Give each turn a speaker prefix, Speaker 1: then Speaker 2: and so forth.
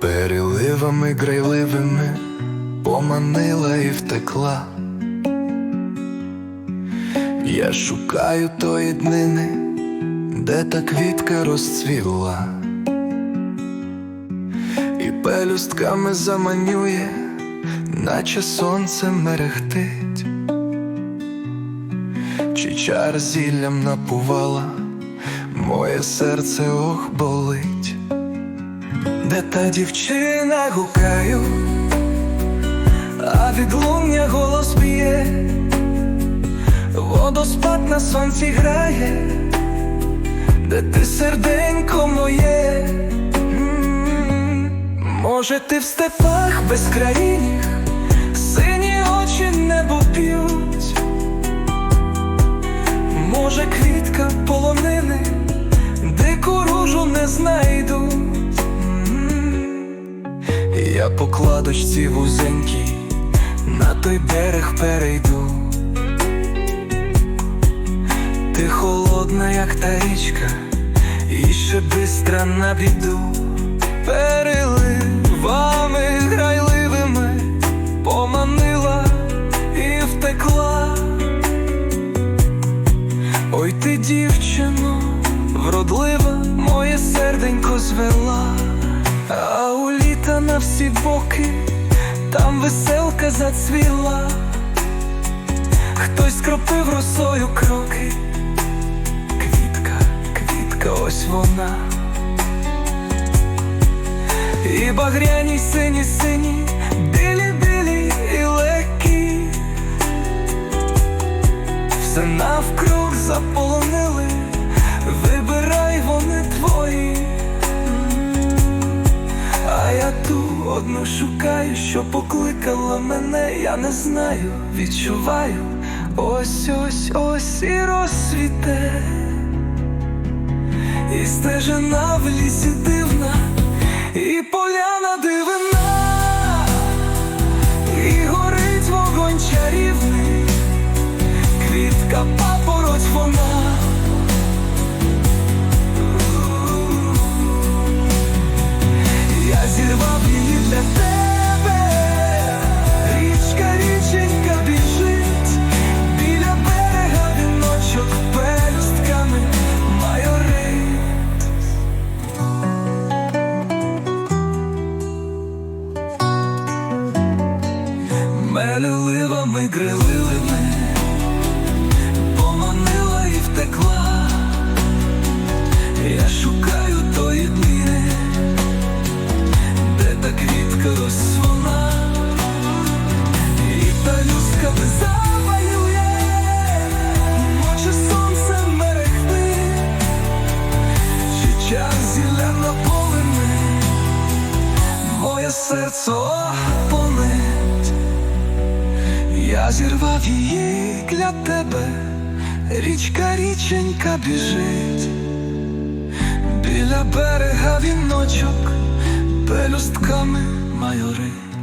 Speaker 1: Переливами грайливими поманила і втекла. Я шукаю тої днини, де та квітка розцвіла, пелюстками заманює, наче сонце мерехтить, чи чар зіллям напувала, моє серце ох болить. Де та дівчина гукаю, а відлуння голос б'є, водоспад на сонці грає, де ти серденько може, ти в степах безкраїніх, сині очі небо п'ють, може, квітка полонини, дику ружу не знайду. Я по кладочці вузенькій на той берег перейду. Ти холодна, як та річка, і ще бистра на біду. Переливами вродлива, моє серденько звела. А у літа на всі боки там веселка зацвіла, хтось скропив росою кроки, квітка, квітка, ось вона, і багряні сині, сині, я ту одну шукаю, що покликала мене, я не знаю, відчуваю, ось ось ось і розсвіте, і стежина в лісі Мелюливами грилилими поманила і втекла. Я шукаю тої днини де та квітка розсвона, і пелюстка беззапалює, може сонце мерехти, чи час зілля наповни, моє серце я зірвав її для тебе, річка, річенька біжить. Біля берега віночок пелюстками майорить.